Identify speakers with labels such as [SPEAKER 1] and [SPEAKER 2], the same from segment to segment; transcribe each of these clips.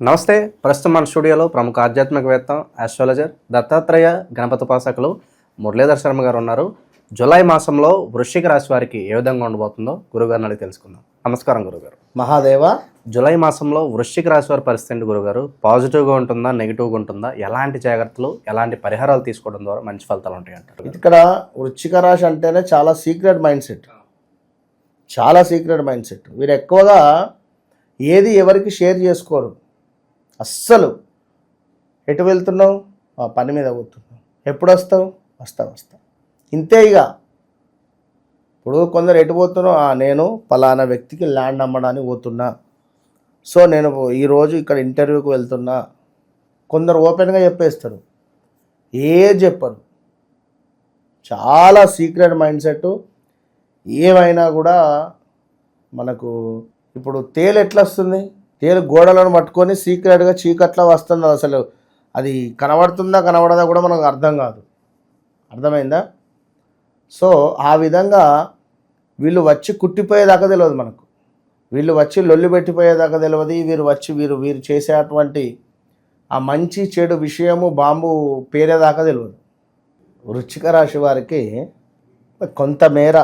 [SPEAKER 1] నమస్తే ప్రస్తుతం మన స్టూడియోలో ప్రముఖ ఆధ్యాత్మికవేత్త ఆస్ట్రాలజర్ దత్తాత్రేయ గణపతి ఉపాసకులు మురళీధర్ శర్మ గారు ఉన్నారు. జూలై మాసంలో వృశ్చిక రాశి వారికి ఏ విధంగా ఉండబోతుందో గురుగారిని అడిగి తెలుసుకుందాం. నమస్కారం గురుగారు.
[SPEAKER 2] మహాదేవ.
[SPEAKER 1] జూలై మాసంలో వృశ్చిక రాశి వారి పరిస్థితి గురుగారు? పాజిటివ్గా ఉంటుందా నెగిటివ్గా ఉంటుందా? ఎలాంటి జాగ్రత్తలు ఎలాంటి పరిహారాలు తీసుకోవడం ద్వారా మంచి ఫలితాలు ఉంటాయి అంటారు?
[SPEAKER 2] ఇక్కడ వృశ్చిక రాశి అంటేనే చాలా సీక్రెట్ మైండ్ సెట్ చాలా సీక్రెట్ మైండ్ సెట్ వీరు ఎక్కువగా ఏది ఎవరికి షేర్ చేసుకోరు. అస్సలు ఎటు వెళ్తున్నావు? ఆ పని మీద పోతున్నావు. ఎప్పుడు వస్తావు? వస్తావు వస్తా. ఇంతే ఇక. ఇప్పుడు కొందరు ఎటు పోతున్నావు నేను పలానా వ్యక్తికి ల్యాండ్ అమ్మడానికి పోతున్నా. సో నేను ఈరోజు ఇక్కడ ఇంటర్వ్యూకి వెళ్తున్నా. కొందరు ఓపెన్గా చెప్పేస్తారు. ఏ చెప్పరు. చాలా సీక్రెట్ మైండ్ సెట్. ఏమైనా కూడా మనకు ఇప్పుడు తేలు ఎట్లా వస్తుంది? తేలు గోడలను పట్టుకొని సీక్రెట్గా చీకట్లో వస్తుంది అసలు. అది కనబడుతుందా కనబడదా కూడా మనకు అర్థం కాదు. అర్థమైందా? సో ఆ విధంగా వీళ్ళు వచ్చి కుట్టిపోయేదాకా తెలియదు మనకు. వీళ్ళు వచ్చి లొల్లి పెట్టిపోయేదాకా తెలియదు. వీరు వచ్చి వీరు వీరు చేసేటువంటి ఆ మంచి చెడు విషయము బాంబు పేరేదాకా తెలియదు. వృచ్చిక రాశి వారికి కొంతమేర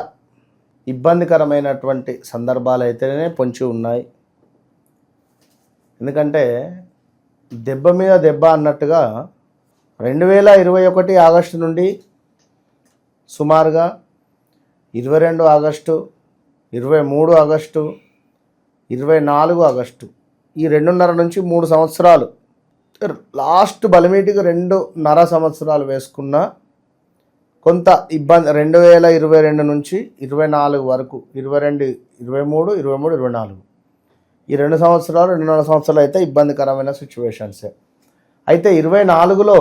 [SPEAKER 2] ఇబ్బందికరమైనటువంటి సందర్భాలు అయితేనే పొంచి ఉన్నాయి. ఎందుకంటే దెబ్బ మీద దెబ్బ అన్నట్టుగా రెండు వేల ఇరవై ఒకటి ఆగస్టు నుండి సుమారుగా ఇరవై రెండు ఆగస్టు ఇరవై మూడు ఆగస్టు ఇరవై నాలుగు ఆగస్టు ఈ రెండున్నర నుంచి మూడు సంవత్సరాలు లాస్ట్ బలిమీటికి రెండున్నర సంవత్సరాలు వేసుకున్న కొంత ఇబ్బంది రెండు వేల ఇరవై రెండు నుంచి ఇరవై నాలుగు వరకు ఇరవై రెండు ఇరవై మూడు ఇరవై మూడు ఇరవై నాలుగు. ఈ రెండు సంవత్సరాలు రెండున్నర సంవత్సరాలు అయితే ఇబ్బందికరమైన సిచ్యువేషన్సే అయితే ఇరవై నాలుగులో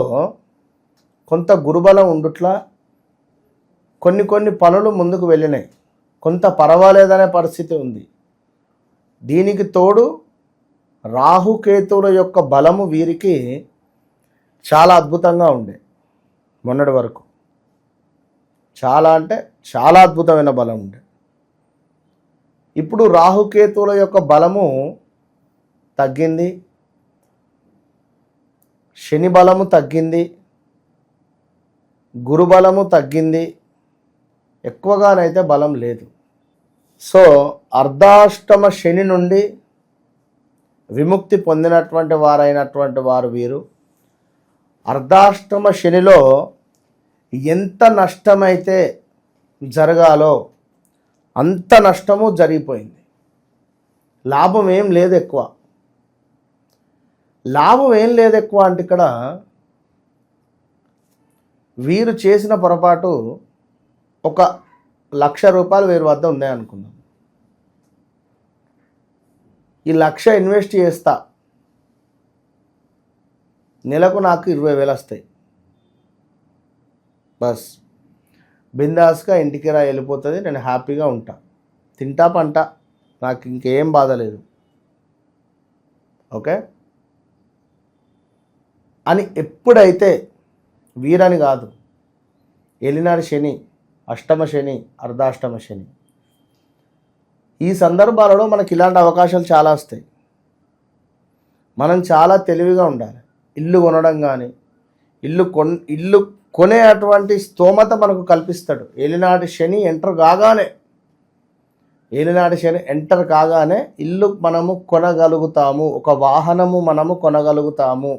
[SPEAKER 2] కొంత గురుబలం ఉండుట్లా కొన్ని కొన్ని పనులు ముందుకు వెళ్ళినాయి. కొంత పర్వాలేదనే పరిస్థితి ఉంది. దీనికి తోడు రాహుకేతువుల యొక్క బలము వీరికి చాలా అద్భుతంగా ఉండే మొన్నటి వరకు. చాలా అంటే చాలా అద్భుతమైన బలం ఉండే. ఇప్పుడు రాహుకేతువుల యొక్క బలము తగ్గింది. శని బలము తగ్గింది. గురుబలము తగ్గింది. ఎక్కువగానైతే బలం లేదు. సో అర్ధాష్టమ శని నుండి విముక్తి పొందినటువంటి వారైనటువంటి వారు వీరు. అర్ధాష్టమ శనిలో ఎంత నష్టమైతే జరగాలో అంత నష్టము జరిగిపోయింది. లాభం ఏం లేదు ఎక్కువ లాభం ఏం లేదు ఎక్కువ అంటే ఇక్కడ వీరు చేసిన పొరపాటు ఒక లక్ష రూపాయలు వీరి వద్ద ఉన్నాయి అనుకుందాం. ఈ లక్ష ఇన్వెస్ట్ చేస్తా. నెలకు నాకు ఇరవై వేలు వస్తాయి. బస్. బిందాస్గా ఇంటికి రా వెళ్ళిపోతుంది నేను హ్యాపీగా ఉంటా. తింటా పంట. నాకు ఇంకేం బాధ లేదు. ఓకే? అని ఎప్పుడైతే వీరని కాదు ఎలినాడు శని అష్టమ శని అర్ధాష్టమ శని. ఈ సందర్భాలలో మనకి ఇలాంటి అవకాశాలు చాలా వస్తాయి. మనం చాలా తెలివిగా ఉండాలి. ఇల్లు కొనడం కానీ ఇల్లు కొన్ ఇల్లు కొనే అటువంటి స్తోమత మనకు కల్పిస్తాడు. ఏలినాటి శని ఎంటర్ కాగానే ఏలినాటి శని ఎంటర్ కాగానే ఇల్లు మనము కొనగలుగుతాము ఒక వాహనము మనము కొనగలుగుతాము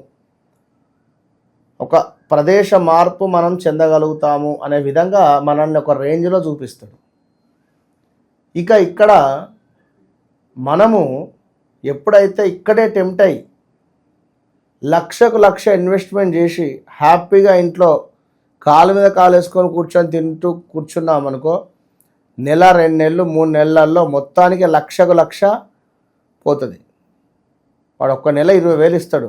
[SPEAKER 2] ఒక ప్రదేశ మార్పు మనం చెందగలుగుతాము అనే విధంగా మనల్ని ఒక రేంజ్లో చూపిస్తాడు. ఇక ఇక్కడ మనము ఎప్పుడైతే ఇక్కడే టెంప్ట్ అయ్యి లక్షకు లక్ష ఇన్వెస్ట్మెంట్ చేసి హ్యాపీగా ఇంట్లో కాలు మీద కాలు వేసుకొని కూర్చొని తింటూ కూర్చున్నాం అనుకో నెల రెండు నెలలు మూడు నెలల్లో మొత్తానికి లక్షకు లక్ష పోతుంది. వాడు ఒక్క నెల ఇరవై వేలు ఇస్తాడు.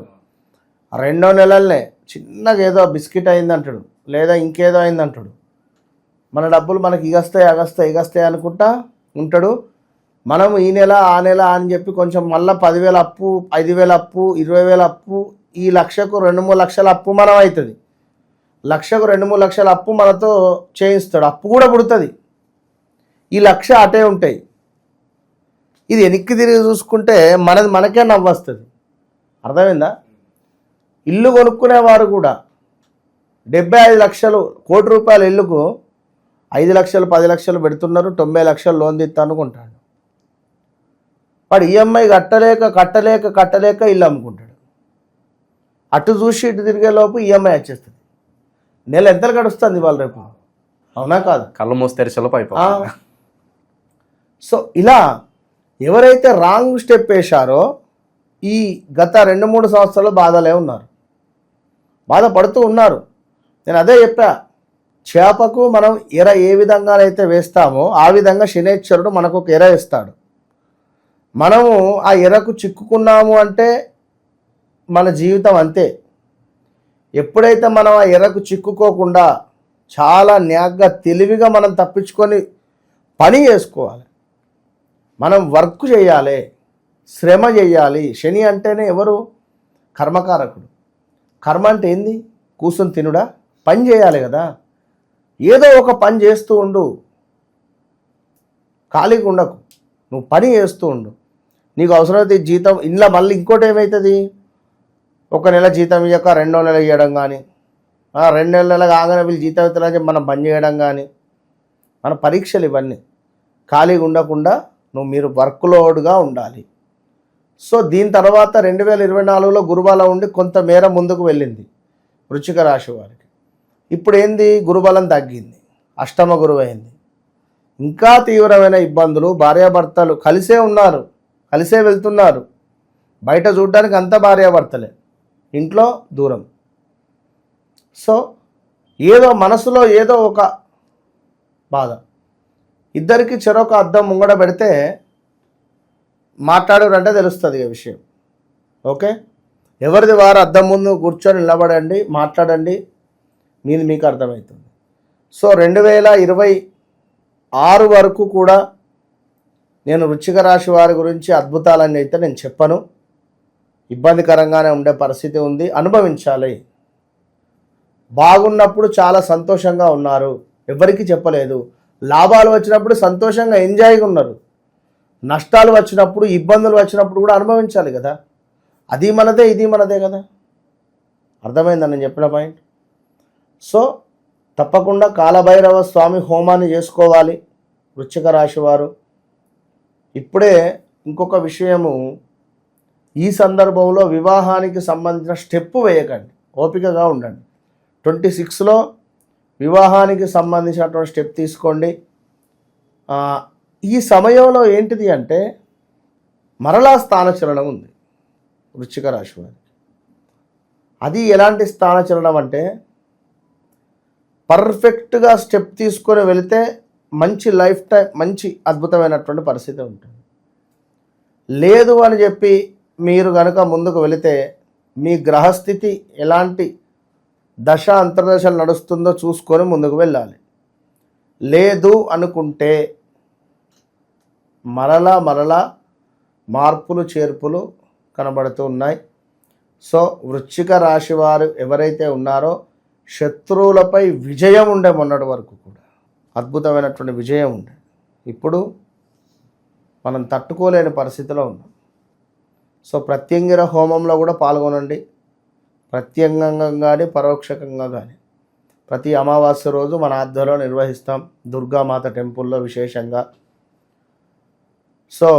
[SPEAKER 2] రెండో నెలలనే చిన్నగా ఏదో బిస్కెట్ అయిందంటాడు లేదా ఇంకేదో అయిందంటాడు. మన డబ్బులు మనకి ఇగస్తాయి అగస్తాయి ఇగస్తాయి అనుకుంటా ఉంటాడు. మనం ఈ నెల ఆ నెల అని చెప్పి కొంచెం మళ్ళీ పదివేల అప్పు ఐదు వేల అప్పు ఇరవై వేల అప్పు ఈ లక్షకు రెండు మూడు లక్షల అప్పు మనం అవుతుంది లక్షకు రెండు మూడు లక్షల అప్పు మనతో చేయిస్తాడు. అప్పు కూడా పుడుతుంది. ఈ లక్ష అటే ఉంటాయి. ఇది వెనక్కి తిరిగి చూసుకుంటే మనది మనకే నవ్వస్తుంది. అర్థమైందా? ఇల్లు కొనుక్కునేవారు కూడా డెబ్బై ఐదు లక్షలు కోటి రూపాయల ఇల్లుకు ఐదు లక్షలు పది లక్షలు పెడుతున్నారు. తొంభై లక్షలు లోన్ తీస్తా అనుకుంటాడు. వాడు ఈఎంఐ కట్టలేక కట్టలేక కట్టలేక ఇల్లు అమ్ముకుంటాడు. అటు చూసి ఇటు తిరిగే లోపు ఈఎంఐ వచ్చేస్తుంది. నెల ఎంతలు గడుస్తుంది వాళ్ళ రేపు? అవునా కాదు?
[SPEAKER 1] కళ్ళు మూసి తెరిచేలోపు
[SPEAKER 2] ఆ.
[SPEAKER 1] అయిపోతుంది.
[SPEAKER 2] సో ఇలా ఎవరైతే రాంగ్ స్టెప్ వేశారో ఈ గత రెండు మూడు సంవత్సరాలు బాధలే ఉన్నారు. బాధపడుతూ ఉన్నారు. నేను అదే చెప్పా చేపకు మనం ఎర ఏ విధంగా అయితే వేస్తామో ఆ విధంగా శనేశ్వరుడు మనకు ఒక ఎర ఇస్తాడు మనము ఆ ఎరకు చిక్కుకున్నాము అంటే మన జీవితం అంతే. ఎప్పుడైతే మనం ఆ ఎరకు చిక్కుకోకుండా చాలా న్యాగ్గా తెలివిగా మనం తప్పించుకొని పని చేసుకోవాలి మనం వర్క్ చేయాలి శ్రమ చేయాలి. శని అంటేనే ఎవరు? కర్మకారకుడు. కర్మ అంటే ఏంది? కూర్చొని తినుడా? పని చేయాలి కదా. ఏదో ఒక పని చేస్తూ ఉండు. ఖాళీగా ఉండకు. నువ్వు పని చేస్తూ ఉండు. నీకు అవసరమైతే జీతం ఇంట్లో మళ్ళీ ఇంకోటి ఏమవుతుంది? ఒక నెల జీతం ఇవ్వక రెండో నెల ఇవ్వడం కానీ రెండు నెలల కాగానే వీళ్ళు జీతం ఇస్తారని చెప్పి మనం పని చేయడం కానీ మన పరీక్షలు ఇవన్నీ ఖాళీగా ఉండకుండా నువ్వు మీరు వర్క్ లోడ్గా ఉండాలి. సో దీని తర్వాత రెండు వేల ఇరవై నాలుగులో గురుబలం ఉండి కొంత మేర ముందుకు వెళ్ళింది వృచ్చిక రాశి వారికి. ఇప్పుడు ఏంది గురుబలం తగ్గింది. అష్టమ గురువు అయింది ఇంకా తీవ్రమైన ఇబ్బందులు భార్యాభర్తలు కలిసే ఉన్నారు కలిసే వెళ్తున్నారు. బయట చూడడానికి అంత భార్యాభర్తలే. ఇంట్లో దూరం. సో ఏదో మనసులో ఏదో ఒక బాధ. ఇద్దరికి చెరొక అద్దం ముంగడ పెడితే మాట్లాడారంటే తెలుస్తుంది ఈ విషయం. ఓకే? ఎవరిది వారు అద్దం ముందు కూర్చొని నిలబడండి మాట్లాడండి మీది మీకు అర్థమవుతుంది సో రెండు వేల ఇరవై ఆరు వరకు కూడా నేను వృచ్చిక రాశి వారి గురించి అద్భుతాలని అయితే నేను చెప్పను. ఇబ్బందికరంగానే ఉండే పరిస్థితి ఉంది. అనుభవించాలి. బాగున్నప్పుడు చాలా సంతోషంగా ఉన్నారు. ఎవరికి చెప్పలేదు. లాభాలు వచ్చినప్పుడు సంతోషంగా ఎంజాయ్గా ఉన్నారు. నష్టాలు వచ్చినప్పుడు ఇబ్బందులు వచ్చినప్పుడు కూడా అనుభవించాలి కదా. అది మనదే ఇది మనదే కదా. అర్థమైందని నేను చెప్పిన పాయింట్ సో తప్పకుండా కాలభైరవ స్వామి హోమాన్ని చేసుకోవాలి. వృశ్చిక రాశి వారు. ఇప్పుడే ఇంకొక విషయము ఈ సందర్భంలో వివాహానికి సంబంధించిన స్టెప్ వేయకండి. ఓపికగా ఉండండి. ట్వంటీ సిక్స్లో వివాహానికి సంబంధించినటువంటి స్టెప్ తీసుకోండి. ఈ సమయంలో ఏంటిది అంటే మరలా స్థానచలనం ఉంది వృచ్చిక రాశి వారికి. అది ఎలాంటి స్థానచలనం అంటే పర్ఫెక్ట్గా స్టెప్ తీసుకొని వెళితే మంచి లైఫ్ టైం మంచి అద్భుతమైనటువంటి పరిస్థితి ఉంటుంది. లేదు అని చెప్పి మీరు కనుక ముందుకు వెళితే మీ గ్రహస్థితి ఎలాంటి దశ అంతర్దశలు నడుస్తుందో చూసుకొని ముందుకు వెళ్ళాలి. లేదు అనుకుంటే మరలా మరలా మార్పులు చేర్పులు కనబడుతూ ఉన్నాయి. సో వృశ్చిక రాశి వారు ఎవరైతే ఉన్నారో శత్రువులపై విజయం ఉండే మొన్నటి వరకు కూడా అద్భుతమైనటువంటి విజయం ఉండే. ఇప్పుడు మనం తట్టుకోలేని పరిస్థితిలో ఉన్నాం. సో ప్రత్యంగిర హోమంలో కూడా పాల్గొనండి. ప్రత్యంగంగా కానీ పరోక్షకంగా కానీ ప్రతి అమావాస్య రోజు మన ఆధ్వర్యంలో నిర్వహిస్తాం దుర్గామాత టెంపుల్లో విశేషంగా. సో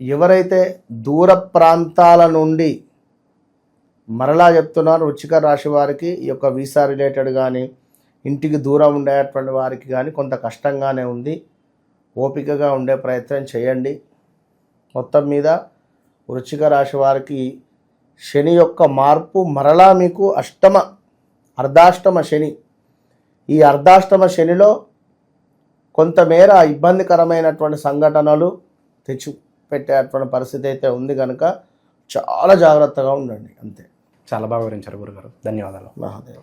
[SPEAKER 2] ఎవరైతే దూర ప్రాంతాల నుండి మరలా చెప్తున్నారు రుచిక రాశి వారికి ఈ యొక్క వీసా రిలేటెడ్ కానీ ఇంటికి దూరం ఉండేటువంటి వారికి కానీ కొంత కష్టంగానే ఉంది. ఓపికగా ఉండే ప్రయత్నం చేయండి. మొత్తం మీద వృచ్చిక రాశి వారికి శని యొక్క మార్పు మరలా మీకు అష్టమ అర్ధాష్టమ శని. ఈ అర్ధాష్టమ శనిలో కొంతమేర ఇబ్బందికరమైనటువంటి సంఘటనలు తెచ్చి పెట్టేటువంటి పరిస్థితి అయితే ఉంది కనుక చాలా జాగ్రత్తగా ఉండండి అంతే.
[SPEAKER 1] చాలా బాగా వివరించారు గురుగారు. ధన్యవాదాలు.
[SPEAKER 2] మహాదేవ్.